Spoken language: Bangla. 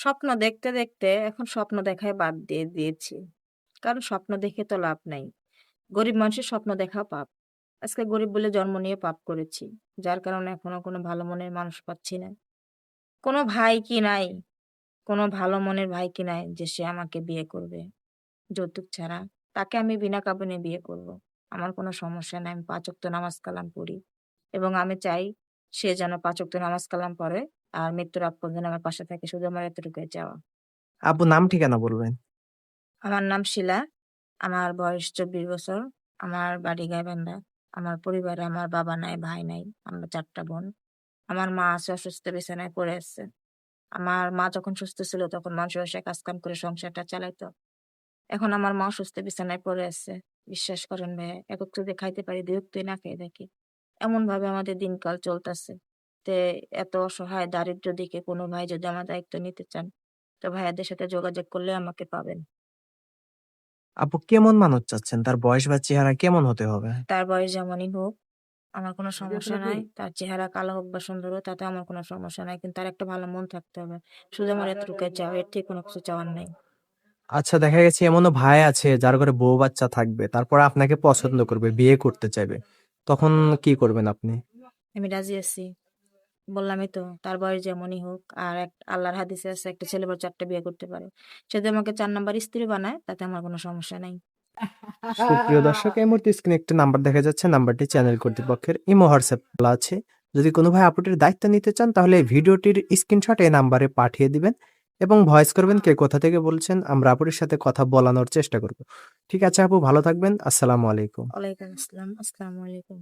স্বপ্ন দেখতে, দেখতে এখন স্বপ্ন দেখায় বাদ দিয়ে দিয়েছি। কারণ স্বপ্ন দেখে তো লাভ নাই। গরিব মানুষের স্বপ্ন দেখা পাপ। আজকে গরিব বলে জন্ম নিয়ে পাপ করেছি। যার কারণে এখনও কোনো ভালো মনের মানুষ পাচ্ছি না। কোনো ভাই কি নাই? কোনো ভালো মনের ভাই কি নাই যে সে আমাকে বিয়ে করবে? যৌতুক ছাড়া। তাকে আমি বিনা কাবিনে বিয়ে করব। আমার কোনো সমস্যা নাই। আমি ৫ ওয়াক্ত নামাজ কালাম পড়ি। এবং আমি চাই সে যেন ৫ ওয়াক্ত নামাজ কালাম পড়ে আর মৃত্যুর আগ পর্যন্ত আমার পাশে থাকে। শুধু আমার এতটুকুই চাওয়া। আপু নাম ঠিকানা বলবেন। আমার নাম শিলা। আমার বয়স ২৪ বছর। আমার বাড়ি গাইবান্ধা। আমার পরিবারে আমার বাবা নাই, ভাই নাই। আমরা চারটা বোন। আমার মা আছে অসুস্থ বিছানায় পড়ে আছে। আমার মা যখন সুস্থ ছিল তখন মানুষের বাসায় কাজ-কাম করে সংসারটা চালাইতো। এখন আমার মা অসুস্থ বিছানায় পড়ে আছে। বিশ্বাস করেন ভাইয়া, এক খাইতে পারি, ২ ওয়াক্তই না খেয়ে থাকি। এমনভাবে আমাদের দিনকাল চলতেছে। তে এত অসহায় দারিদ্র দিকে কোনো ভাই যদি আমার দায়িত্ব নিতে চান, তো ভাইয়াদের সাথে যোগাযোগ করলে আমাকে পাবেন। আপু কেমন মানুষ চাচ্ছেন? তার বয়স বা চেহারা কেমন হতে হবে? তার বয়স যেমনই হোক, আমার কোনো সমস্যা নাই। তার চেহারা কালো হোক বা সুন্দর হোক তাতে আমার কোনো সমস্যা নাই। কিন্তু তার একটা ভালো মন থাকতে হবে। শুধু আমার এতটুকুই চাওয়া। এর থেকে কোনো কিছু চাওয়ার নাই। আচ্ছা দেখা গেছে এমনও ভাই আছে যার ঘরে বউ বাচ্চা থাকবে। তারপর আপনাকে পছন্দ করবে, বিয়ে করতে চাইবে। তখন কি করবেন আপনি? আমি রাজি আছি। বললামই তো তার বয়স যেমনই হোক আর এক আল্লাহর হাদিসে আছে একটা ছেলে বড় ৪ টা বিয়ে করতে পারে। সে যদি আমাকে ৪ নাম্বার স্ত্রী বানায় তাতে আমার কোনো সমস্যা নাই। সুপ্রিয় দর্শক এই মুহূর্তে স্ক্রিনে একটা নাম্বার দেখা যাচ্ছে। নাম্বারটি চ্যানেল কর্তৃপক্ষের ইমো হোয়াটসঅ্যাপ খোলা আছে। যদি কোনো ভাই আপুটির দায়িত্ব নিতে চান তাহলে ভিডিওটির স্ক্রিনশট এই নাম্বারে পাঠিয়ে দিবেন এবং ভয়েস করবেন কে কোথা থেকে বলছেন। আমরা আপুরের সাথে কথা বলানোর চেষ্টা করব। ঠিক আছে আপু, ভালো থাকবেন। আসসালামু আলাইকুম। ওয়ালাইকুম আসসালাম। আসসালামু আলাইকুম।